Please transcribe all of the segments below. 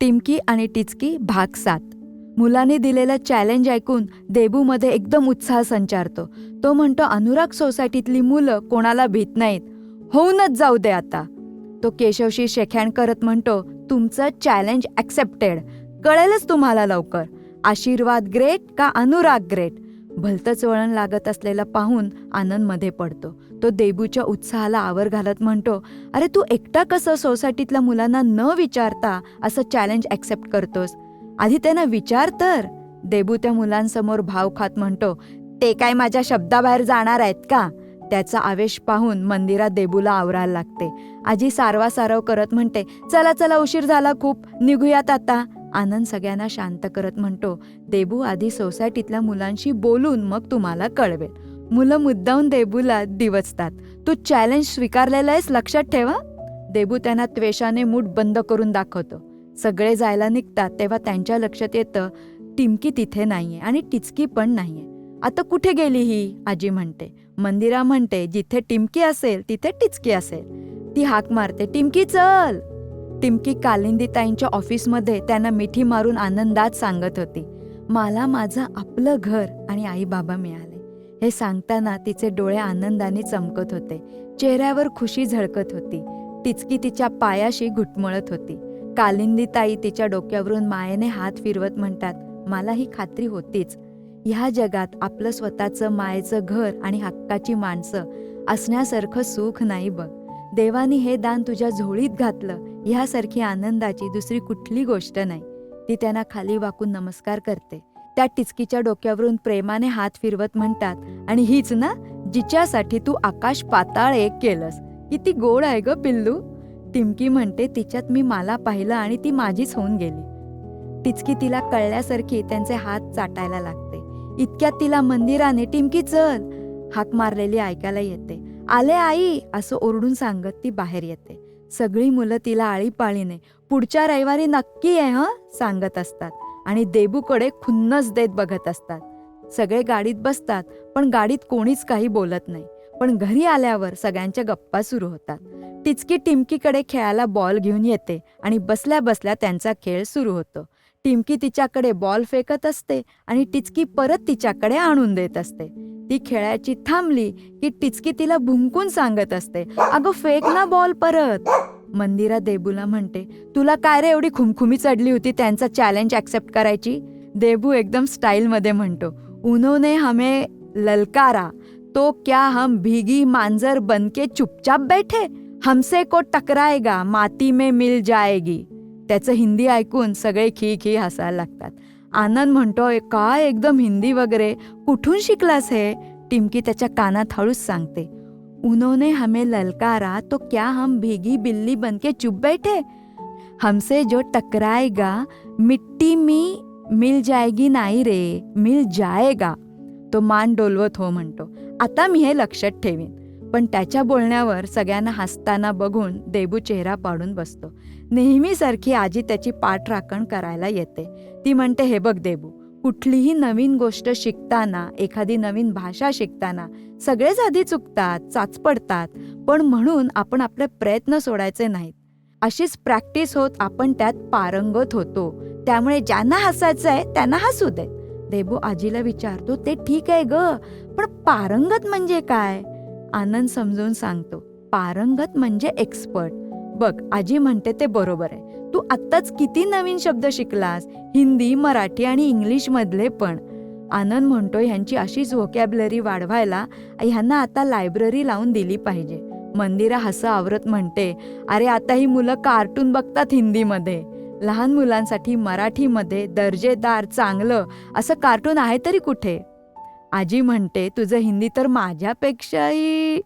टिमकी आणि टिचकी भाग सात. मुलाने दिलेलं चॅलेंज ऐकून देबूमध्ये एकदम उत्साह संचारतो. तो म्हणतो अनुराग सोसायटीतली मुलं कोणाला भीत नाहीत. होऊनच जाऊ दे आता. तो केशवशी शेखॅण करत म्हणतो तुमचं चॅलेंज ॲक्सेप्टेड कळेलच तुम्हाला लवकर. आशीर्वाद ग्रेट का अनुराग ग्रेट भलतंच वळण लागत असलेलं पाहून आनंदमध्ये पडतो. तो देबूच्या उत्साहाला आवर घालत म्हणतो अरे तू एकटा कसं सोसायटीतल्या मुलांना न विचारता असं चॅलेंज ॲक्सेप्ट करतोस? आधी त्यांना विचार तर. देबू त्या मुलांसमोर भाव खात म्हणतो ते काय माझ्या शब्दाबाहेर जाणार आहेत का? त्याचा आवेश पाहून मंदिरात देबूला आवरायला लागते. आजी सारवा सारव करत म्हणते चला चला उशीर झाला खूप निघूयात आता. आनंद सगळ्यांना शांत करत म्हणतो देबू आधी सोसायटीतल्या मुलांशी बोलून मग तुम्हाला कळवेल. मुलं मुद्दाहून देबूला दिवचतात तू चॅलेंज स्वीकारलेलं आहेस लक्षात ठेवा. देबू त्यांना त्वेषाने मूठ बंद करून दाखवतो. सगळे जायला निघतात तेव्हा त्यांच्या लक्षात येतं टिमकी तिथे नाहीये आणि टिचकी पण नाहीये. आता कुठे गेली ही? आजी म्हणते. मंदिरा म्हणते जिथे टिमकी असेल तिथे टिचकी असेल. ती हाक मारते टिमकी चल! टिमकी कालिंदीताईंच्या ऑफिसमध्ये त्यांना मिठी मारून आनंदात सांगत होती. मला माझं आपलं घर आणि आई बाबा मिळाले. हे सांगताना तिचे डोळे आनंदाने चमकत होते. चेहऱ्यावर खुशी झळकत होती. टिचकी तिच्या पायाशी घुटमळत होती. कालिंदीताई तिच्या डोक्यावरून मायेने हात फिरवत म्हणतात मला ही खात्री होतीच. ह्या जगात आपलं स्वतःचं मायेचं घर आणि हक्काची माणसं असण्यासारखं सुख नाही बघ. देवानी हे दान तुझ्या झोळीत घातलं ह्यासारखी आनंदाची दुसरी कुठली गोष्ट नाही. ती त्यांना खाली वाकून नमस्कार करते. त्या टिचकीच्या डोक्यावरून प्रेमाने हात फिरवत म्हणतात आणि हीच ना जिच्यासाठी तू आकाश पाताळ एक केलंस. किती गोड आहे ग पिल्लू. टिमकी म्हणते तिच्यात मी मला पाहिलं आणि ती माझीच होऊन गेली. टिचकी तिला कळल्यासारखी त्यांचे हात चाटायला लागते. इतक्यात तिला मंदिराने टिमकी चल. हाक मारलेली ऐकायला येते. आले आई असं ओरडून सांगत ती बाहेर येते. सगळी मुलं तिला आळीपाळीने पुढच्या रविवारी नक्की आहे हं सांगत असतात. आणि देबूकडे खुन्नस देत बघत असतात. सगळे गाडीत बसतात पण गाडीत कोणीच काही बोलत नाही. पण घरी आल्यावर सगळ्यांच्या गप्पा सुरू होतात. टिचकी टिमकीकडे खेळायला बॉल घेऊन येते आणि बसल्या बसल्या त्यांचा खेळ सुरू होतो. टिमकी तिच्याकडे बॉल फेकत असते आणि टिचकी परत तिच्याकडे आणून देत असते. ती खेळायची थांबली की टिचकी तिला भुंकून सांगत असते अगं फेक ना बॉल परत. मंदिरा देबूला म्हणते तुला काय रे एवढी खुमखुमी चढली होती त्यांचा चॅलेंज ॲक्सेप्ट करायची? देबू एकदम स्टाईलमध्ये म्हणतो उन्होंने हमें ललकारा तो क्या हम भीगी मांजर बनके चुपचाप बैठे? हमसे को टकराएगा माती में मिल जाएगी. त्याचं हिंदी ऐकून सगळे खी खी हसायला लागतात. आनंद म्हणतोय काय एकदम हिंदी वगैरे कुठून शिकलास हे? टिमकी त्याच्या कानात हळूच सांगते उन्होंने हमें ललकारा तो क्या हम भीगी बिल्ली बनके चुप बैठे? हमसे जो टकराएगा मिट्टी मी मिल जाएगी नाही रे मिल जाएगा। तो मान डोलवत हो म्हणतो आता मी हे लक्षात ठेवीन. पण त्याच्या बोलण्यावर सगळ्यांना हसताना बघून देबू चेहरा पाडून बसतो. नेहमीसारखी आजी त्याची पाठराखण करायला येते. ती म्हणते हे बघ देबू कुठलीही नवीन गोष्ट शिकताना एखादी नवीन भाषा शिकताना सगळेच आधी चुकतात चाचपडतात पण म्हणून आपण आपले प्रयत्न सोडायचे नाहीत. अशीच प्रॅक्टिस होत आपण त्यात पारंगत होतो. त्यामुळे ज्यांना हसायचं आहे त्यांना हसू दे. देबू आजीला विचारतो ते ठीक आहे ग पण पारंगत म्हणजे काय? आनंद समजून सांगतो पारंगत म्हणजे एक्सपर्ट बघ आजी म्हणते ते बरोबर आहे. तू आत्ताच किती नवीन शब्द शिकलास? हिंदी मराठी आणि इंग्लिशमधले पण. आनंद म्हणतो ह्यांची अशीच व्होकॅबलरी वाढवायला ह्यांना आता लायब्ररी लावून दिली पाहिजे. मंदिरा हसं आवरत म्हणते अरे आता ही मुलं कार्टून बघतात हिंदीमध्ये. लहान मुलांसाठी मराठीमध्ये दर्जेदार चांगलं असं कार्टून आहे तरी कुठे? आजी म्हणते तुझं हिंदी तर माझ्यापेक्षाही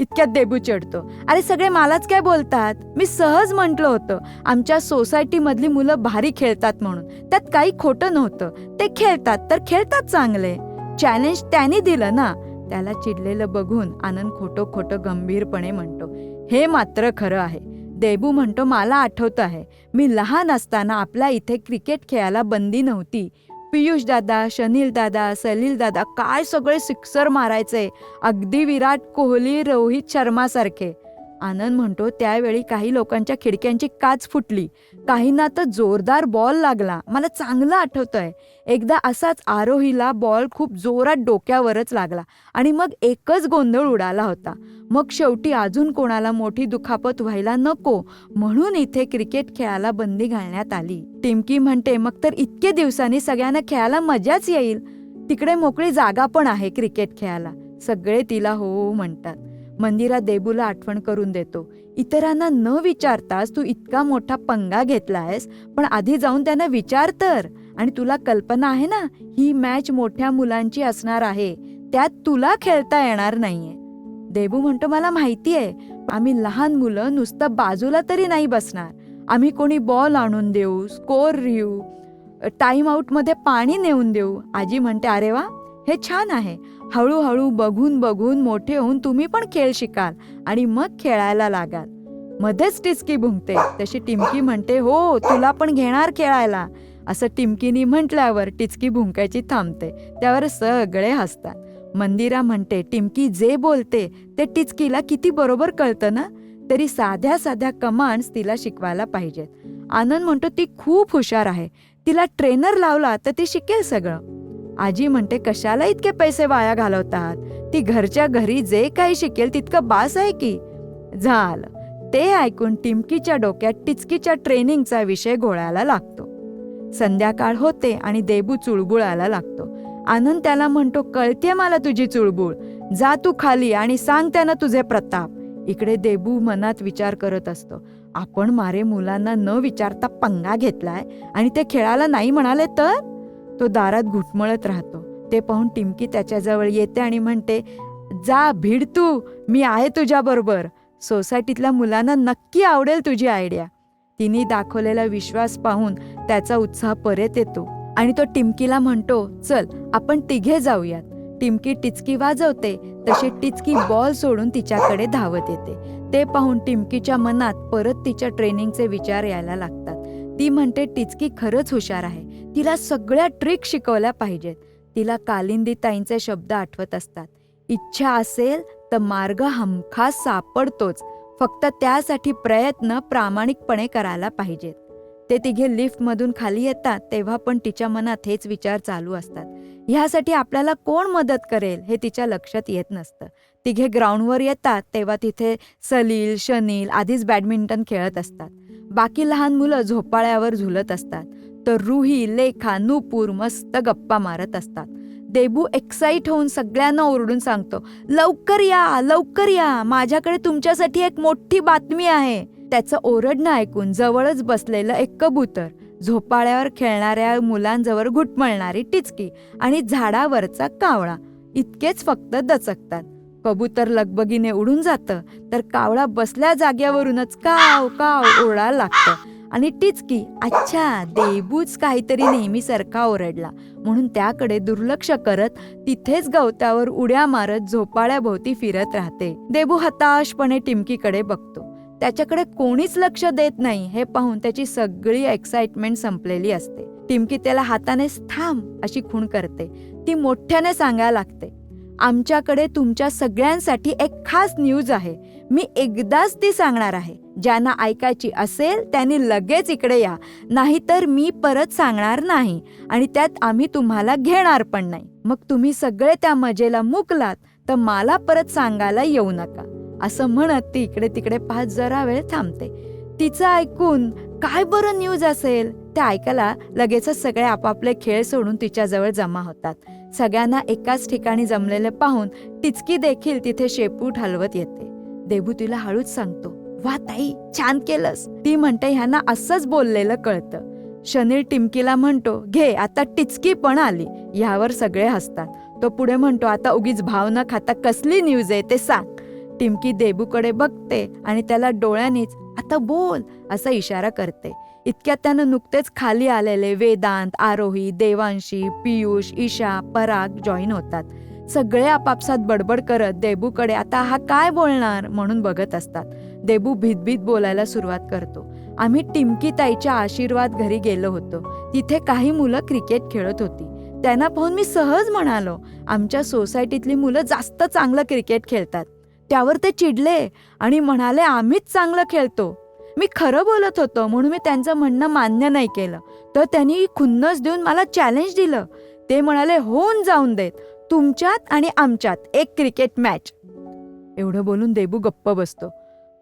इतक्यात देबू चढतो अरे सगळे मलाच काय बोलतात? मी सहज म्हटलं होतं आमच्या सोसायटीमधली मुलं भारी खेळतात म्हणून. त्यात काही खोटं नव्हतं. ते खेळतात तर खेळतात चांगले. चॅलेंज त्यांनी दिलं ना? त्याला चिडलेलं बघून आनंद खोटं खोटं गंभीरपणे म्हणतो. हे मात्र खरं आहे. देबू म्हणतो मला आठवतं आहे. मी लहान असताना आपल्या इथे क्रिकेट खेळायला बंदी नव्हती. पियुष दादा शनील दादा सलील दादा काय सगळे सिक्सर मारायचे? अगदी विराट कोहली रोहित शर्मासारखे. आनंद म्हणतो त्यावेळी काही लोकांच्या खिडक्यांची काच फुटली. काहींना तर जोरदार बॉल लागला. मला चांगलं आठवतंय. एकदा असाच आरोहीला बॉल खूप जोरात डोक्यावरच लागला आणि मग एकच गोंधळ उडाला होता. मग शेवटी अजून कोणाला मोठी दुखापत व्हायला नको म्हणून इथे क्रिकेट खेळायला बंदी घालण्यात आली. टिमकी म्हणते मग तर इतके दिवसांनी सगळ्यांना खेळायला मजाच येईल. तिकडे मोकळी जागा पण आहे क्रिकेट खेळायला. सगळे तिला हो हो म्हणतात. मंदिरात देबूला आठवण करून देतो. इतरांना न विचारताच तू इतका मोठा पंगा घेतलायस पण आधी जाऊन त्यांना विचार तर. आणि तुला कल्पना आहे ना ही मॅच मोठ्या मुलांची असणार आहे. त्यात तुला खेळता येणार नाहीये. देबू म्हणतो मला माहिती आहे आम्ही लहान मुलं नुसतं बाजूला तरी नाही बसणार. आम्ही कोणी बॉल आणून देऊ स्कोर लिहू टाइम आउटमध्ये पाणी नेऊन देऊ. आजी म्हणते अरे वा हे छान आहे. हळूहळू बघून बघून मोठे होऊन तुम्ही पण खेळ शिकाल आणि मग खेळायला लागाल. मध्येच टिचकी भुंकते. तशी टिमकी म्हणते हो तुला पण घेणार खेळायला. असं टिमकीनी म्हटल्यावर टिचकी भुंकायची थांबते. त्यावर सगळे हसतात. मंदिरा म्हणते टिमकी जे बोलते ते टिचकीला किती बरोबर कळतं ना? तरी साध्या साध्या कमांड्स तिला शिकवायला पाहिजेत. आनंद म्हणतो ती खूप हुशार आहे. तिला ट्रेनर लावला तर ती शिकेल सगळं. आजी म्हणते कशाला इतके पैसे वाया घालवतात? ती घरच्या घरी जे काही शिकेल तितकं बास आहे की? झालं. ते ऐकून टिमकीच्या डोक्यात टिचकीच्या ट्रेनिंगचा विषय घोळायला लागतो. संध्याकाळ होते आणि देबू चुळबुळायला लागतो. आनंद त्याला म्हणतो कळते मला तुझी चुळबुळ. जा तू खाली आणि सांग त्यानं तुझे प्रताप. इकडे देबू मनात विचार करत असतो. आपण मारे मुलांना न विचारता पंगा घेतलाय आणि ते खेळायला नाही म्हणाले तर? तो दारात घुटमळत राहतो. ते पाहून टिमकी त्याच्याजवळ येते आणि म्हणते जा भिड तू. मी आहे तुझ्याबरोबर. सोसायटीतल्या मुलांना नक्की आवडेल तुझी आयडिया. तिने दाखवलेला विश्वास पाहून त्याचा उत्साह परत येतो आणि तो टिमकीला म्हणतो चल आपण तिघे जाऊयात. टिमकी टिचकी वाजवते तशी टिचकी बॉल सोडून तिच्याकडे धावत येते. ते पाहून टिमकीच्या मनात परत तिच्या ट्रेनिंगचे विचार यायला लागतात. ती म्हणते टिचकी खरंच हुशार आहे. तिला सगळ्या ट्रिक शिकवल्या पाहिजेत. तिला कालिंदी ताईंचे शब्द आठवत असतात. इच्छा असेल तर मार्ग हमखास सापडतोच. फक्त त्यासाठी प्रयत्न प्रामाणिकपणे करायला पाहिजेत. ते तिघे लिफ्टमधून खाली येतात तेव्हा पण तिच्या मनात हेच विचार चालू असतात. ह्यासाठी आपल्याला कोण मदत करेल हे तिच्या लक्षात येत नसतं. तिघे ग्राउंडवर येतात तेव्हा तिथे सलील शनील आधीच बॅडमिंटन खेळत असतात. बाकी लहान मुलं झोपाळ्यावर झुलत असतात. तर रुही लेखा नूपूर मस्त गप्पा मारत असतात. देबू एक्साईट होऊन सगळ्यांना ओरडून सांगतो लवकर या लवकर या माझ्याकडे तुमच्यासाठी एक मोठी बातमी आहे. त्याचं ओरडणं ऐकून जवळच बसलेलं एक कबूतर झोपाळ्यावर खेळणाऱ्या मुलांजवळ घुटमळणारी टिचकी आणि झाडावरचा कावळा इतकेच फक्त दचकतात. कबूतर लगबगीने उडून जातं तर कावळा बसल्या जाग्यावरूनच काव काव ओरडायला लागतं. आणि टिचकी अच्छा देबूच काहीतरी नेहमीसारखा ओरडला. म्हणून त्याकडे दुर्लक्ष करत तिथेच गवत्यावर उड्या मारत झोपाळ्याभोवती फिरत राहते. देबू हताशपणे टिमकीकडे बघतो. त्याच्याकडे कोणीच लक्ष देत नाही हे पाहून त्याची सगळी एक्साइटमेंट संपलेली असते. टिमकी त्याला हाताने थांब अशी खूण करते. ती मोठ्याने सांगायला लागते आमच्याकडे तुमच्या सगळ्यांसाठी एक खास न्यूज आहे. मी एकदाच ती सांगणार आहे. ज्यांना ऐकायची असेल त्यांनी लगेच इकडे या. नाहीतर मी परत सांगणार नाही आणि त्यात आम्ही तुम्हाला घेणार पण नाही. मग तुम्ही सगळे त्या मजेला मुकलात तर मला परत सांगायला येऊ नका. असं म्हणत ती इकडे तिकडे पाच जरा वेळ थांबते. तिचं ऐकून काय बरं न्यूज असेल? ते ऐकायला लगेचच सगळे आपापले खेळ सोडून तिच्याजवळ जमा होतात. सगळ्यांना एकाच ठिकाणी जमलेले पाहून टिचकी देखील तिथे शेपूट हलवत येते. देबू तिला हळूच सांगतो वा ताई छान केलंस. ती म्हणते ह्यांना असंच बोललेलं कळतं. शनीर टिमकीला म्हणतो घे आता टिचकी पण आली. ह्यावर सगळे हसतात. तो पुढे म्हणतो आता उगीच भाव न खाता कसली न्यूज आहे ते सांग. टिमकी देबूकडे बघते आणि त्याला डोळ्यानेच आता बोल असा इशारा करते. इतक्यात त्यानं नुकतेच खाली आलेले वेदांत आरोही देवांशी पियुष ईशा पराग जॉईन होतात. सगळे आपापसात बडबड करत देबूकडे आता हा काय बोलणार म्हणून बघत असतात. देबू भीतभीत बोलायला सुरुवात करतो. आम्ही टिमकी ताईच्या आशीर्वाद घरी गेलो होतो. तिथे काही मुलं क्रिकेट खेळत होती. त्यांना पाहून मी सहज म्हणालो आमच्या सोसायटीतली मुलं जास्त चांगलं क्रिकेट खेळतात. त्यावर ते चिडले आणि म्हणाले आम्हीच चांगलं खेळतो. मी खरं बोलत होतो म्हणून मी त्यांचं म्हणणं मान्य नाही केलं. तर त्यांनी खुन्नस देऊन मला चॅलेंज दिलं. ते म्हणाले होऊन जाऊन देत. तुमच्यात आणि आमच्यात एक क्रिकेट मॅच. एवढं बोलून देबू गप्प बसतो.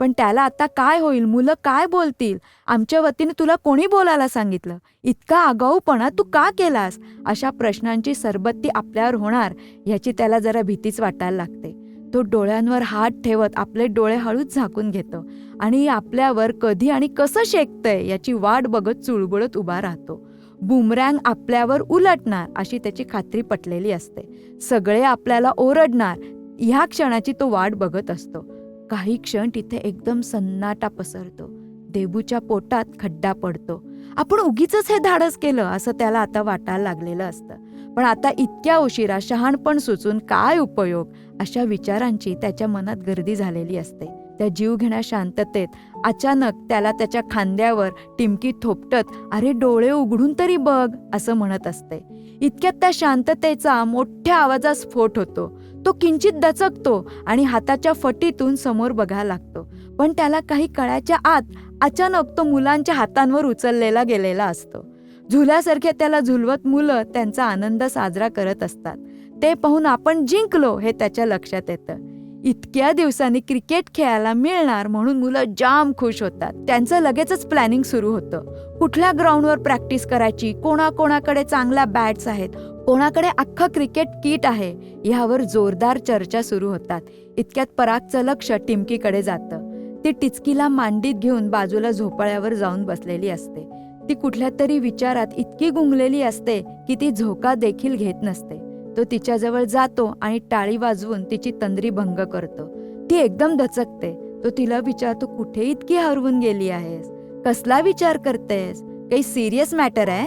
पण त्याला आता काय होईल? मुलं काय बोलतील? आमच्या वतीने तुला कोणी बोलायला सांगितलं? इतका आगाऊपणा तू का केलास? अशा प्रश्नांची सरबत्ती आपल्यावर होणार याची त्याला जरा भीतीच वाटायला लागते. तो डोळ्यांवर हात ठेवत आपले डोळे हळूच झाकून घेतो आणि आपल्यावर कधी आणि कसं शेकतंय याची वाट बघत चुळबुळत उभा राहतो. बुमरँग आपल्यावर उलटणार अशी त्याची खात्री पटलेली असते. सगळे आपल्याला ओरडणार ह्या क्षणाची तो वाट बघत असतो. काही क्षण तिथे एकदम सन्नाटा पसरतो. देबूच्या पोटात खड्डा पडतो. आपण उगीच हे धाडस केलं असं त्याला आता वाटायला लागलेलं असतं. पण आता इतक्या उशिरा शहाणपण सुचून काय उपयोग? अशा विचारांची त्याच्या मनात गर्दी झालेली असते. त्या जीवघेण्या शांततेत अचानक त्याला त्याच्या खांद्यावर टिमकी थोपटत अरे डोळे उघडून तरी बघ असं म्हणत असते. इतक्यात त्या शांततेचा मोठ्या आवाजात स्फोट होतो. तो किंचित दचकतो आणि हाताच्या फटीतून समोर बघायला लागतो. पण त्याला काही कळाच्या आत अचानक तो मुलांच्या हातांवर उचललेला गेलेला असतो. झुल्यासारखे त्याला झुलवत मुलं त्यांचा आनंद साजरा करत असतात. ते पाहून आपण जिंकलो हे त्याच्या लक्षात येतं. इतक्या दिवसांनी क्रिकेट खेळायला मिळणार म्हणून मुलं जाम खुश होतात. त्यांचं लगेचच प्लॅनिंग सुरू होतं. कुठल्या ग्राउंडवर प्रॅक्टिस करायची? कोणाकोणाकडे चांगल्या बॅट्स आहेत? कोणाकडे अख्खं क्रिकेट किट आहे? यावर जोरदार चर्चा सुरू होतात. इतक्यात परागचं लक्ष टिमकीकडे जातं. ती टिचकीला मांडीत घेऊन बाजूला झोपाळ्यावर जाऊन बसलेली असते. ती कुठल्या तरी विचारात इतकी गुंगलेली असते की ती झोका देखील घेत नसते. तो तिच्याजवळ जातो आणि टाळी वाजवून तिची तंद्री भंग करतो. ती एकदम दचकते तो तिला विचारतो कुठे इतकी हरवून गेली आहेस? कसला विचार करतेस? काही सिरियस मॅटर आहे?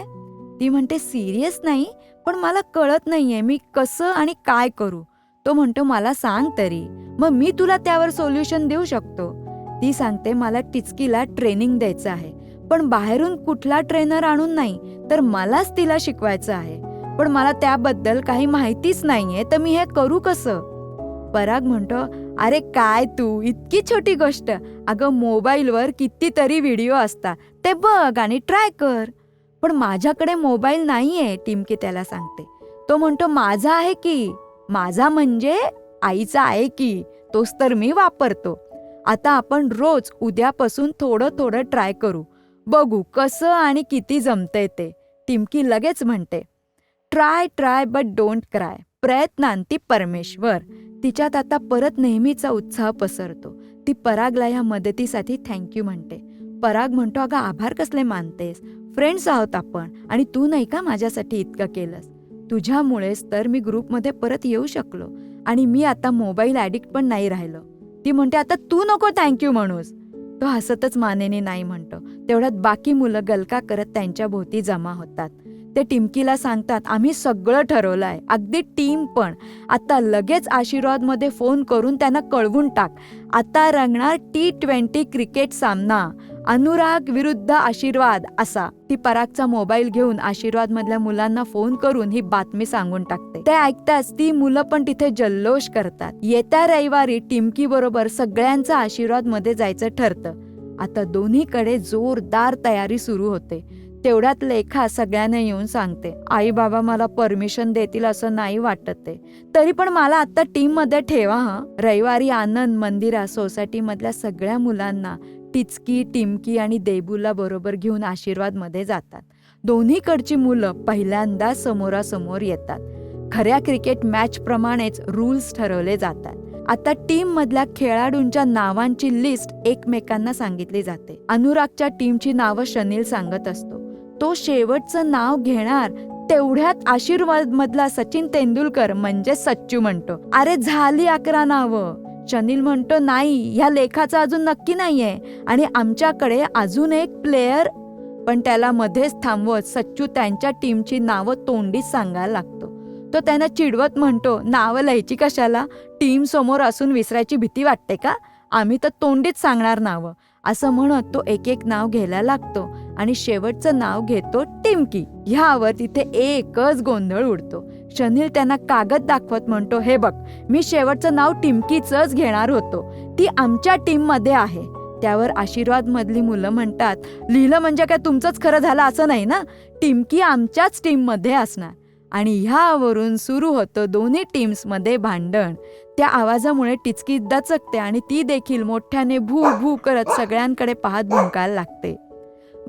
ती म्हणते सिरियस नाही पण मला कळत नाहीये. मी कसं आणि काय करू? तो म्हणतो मला सांग तरी. मग मी तुला त्यावर सोल्युशन देऊ शकतो. ती सांगते मला टिचकीला ट्रेनिंग द्यायचं आहे. पण बाहेरून कुठला ट्रेनर आणून नाही तर मलाच तिला शिकवायचं आहे. पण मला त्याबद्दल काही माहितीच नाहीये तर मी हे करू कसं? पराग म्हणतो अरे काय तू? इतकी छोटी गोष्ट. अगं मोबाईलवर कितीतरी व्हिडिओ असतात. ते बघ आणि ट्राय कर. पण माझ्याकडे मोबाईल नाही आहे टिमकी त्याला सांगते. तो म्हणतो माझा आहे की? माझा म्हणजे आईचा आहे की? तोच तर मी वापरतो. आता आपण रोज उद्यापासून थोडं थोडं ट्राय करू. बघू कसं आणि किती जमतंय ते. टिमकी लगेच म्हणते try try but don't cry. प्रयत्नांती परमेश्वर. तिच्यात आता परत नेहमीचा उत्साह पसरतो. ती परागला ह्या मदतीसाठी थँक्यू म्हणते. पराग म्हणतो अगं आभार कसले मानतेस? फ्रेंड्स आहोत आपण आणि तू नाही का माझ्यासाठी इतकं केलंस? तुझ्यामुळेच तर मी ग्रुपमध्ये परत येऊ शकलो आणि मी आता मोबाईल ॲडिक्ट पण नाही राहिलो. ती म्हणते आता तू नको थँक्यू म्हणूस. तो हसतच मानेने नाही म्हणतो. तेवढ्यात बाकी मुलं गलका करत त्यांच्या भोवती जमा होतात. ते टिमकीला सांगतात आम्ही सगळं ठरवलं आहे अगदी टीम पण. आता लगेच आशीर्वादमध्ये फोन करून त्यांना कळवून टाक. आता रंगणार टी ट्वेंटी क्रिकेट सामना. अनुराग विरुद्ध आशीर्वाद असा. ती परागचा मोबाईल घेऊन आशीर्वाद मधल्या मुलांना फोन करून ही बातमी सांगून टाकते. ते ऐकताच ती मुलं पण तिथे जल्लोष करतात. येत्या रविवारी टिमकी बरोबर सगळ्यांचं आशीर्वादमध्ये जायचं ठरतं. आता दोन्हीकडे जोरदार तयारी सुरू होते. तेवढ्यात लेखा सगळ्यांना येऊन सांगते आई बाबा मला परमिशन देतील असं नाही वाटत ते. तरी पण मला आत्ता टीममध्ये ठेवा हा. रविवारी आनंद मंदिरा सोसायटी मधल्या सगळ्या मुलांना टिचकी टिमकी आणि देबूला बरोबर घेऊन आशीर्वादमध्ये जातात. दोन्हीकडची मुलं पहिल्यांदा समोरासमोर येतात. खऱ्या क्रिकेट मॅच प्रमाणेच रूल्स ठरवले जातात. आता टीम मधल्या खेळाडूंच्या नावांची लिस्ट एकमेकांना सांगितली जाते. अनुरागच्या टीमची नावं शनील सांगत असतो. तो शेवटचं नाव घेणार तेवढ्यात आशीर्वाद मधला सचिन तेंडुलकर म्हणजे सच्चू म्हणतो. अरे झाली अकरा नावं. शनिल म्हणतो नाही ह्या लेखाचं अजून नक्की नाहीये आणि आमच्याकडे अजून एक प्लेयर पण त्याला मध्येच थांबवत सच्चू त्यांच्या टीमची नावं तोंडीच सांगायला लागतो. तो त्यांना चिडवत म्हणतो नावं लिहायची कशाला? टीम समोर असून विसरायची भीती वाटते का? आम्ही तर तोंडीच सांगणार नावं. असं म्हणत तो एक एक नाव घ्यायला लागतो. आणि शेवटचं नाव घेतो टिमकी. ह्यावर तिथे एकच गोंधळ उडतो. शनील त्यांना कागद दाखवत म्हणतो हे बघ मी शेवटचं नाव टिमकीचंच घेणार होतो. ती आमच्या टीममध्ये आहे. त्यावर आशीर्वाद मधली मुलं म्हणतात लिहिलं म्हणजे काय तुमचंच खरं झालं असं नाही ना? टिमकी आमच्याच टीममध्ये असणार. आणि ह्यावरून सुरू होतं दोन्ही टीम्समध्ये भांडण. त्या आवाजामुळे टिचकी दचकते आणि ती देखील मोठ्याने भू भू करत सगळ्यांकडे पाहत भुंकायला लागते.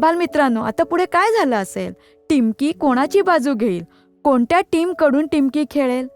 बालमित्रांनो आता पुढे काय झालं असेल? टिमकी कोणाची बाजू घेईल? कोणत्या टीमकडून टिमकी खेळेल?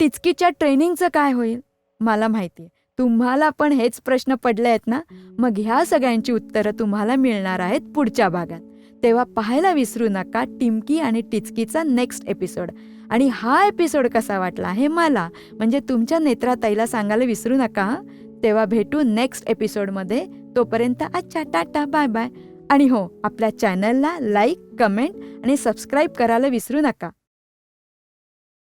टिचकीच्या ट्रेनिंगचं काय होईल? मला माहिती आहे. तुम्हाला पण हेच प्रश्न पडले आहेत ना? मग ह्या सगळ्यांची उत्तरं तुम्हाला मिळणार आहेत पुढच्या भागात. तेव्हा पाहायला विसरू नका टिमकी आणि टिचकीचा नेक्स्ट एपिसोड आणि हा एपिसोड कसा वाटला हे मला म्हणजे तुमच्या नेत्राताईला सांगायला विसरू नका तेव्हा भेटू नेक्स्ट एपिसोडमध्ये तोपर्यंत अच्छा टाटा बाय बाय आणि हो आपल्या चॅनलला लाईक कमेंट आणि सबस्क्राईब करायला विसरू नका.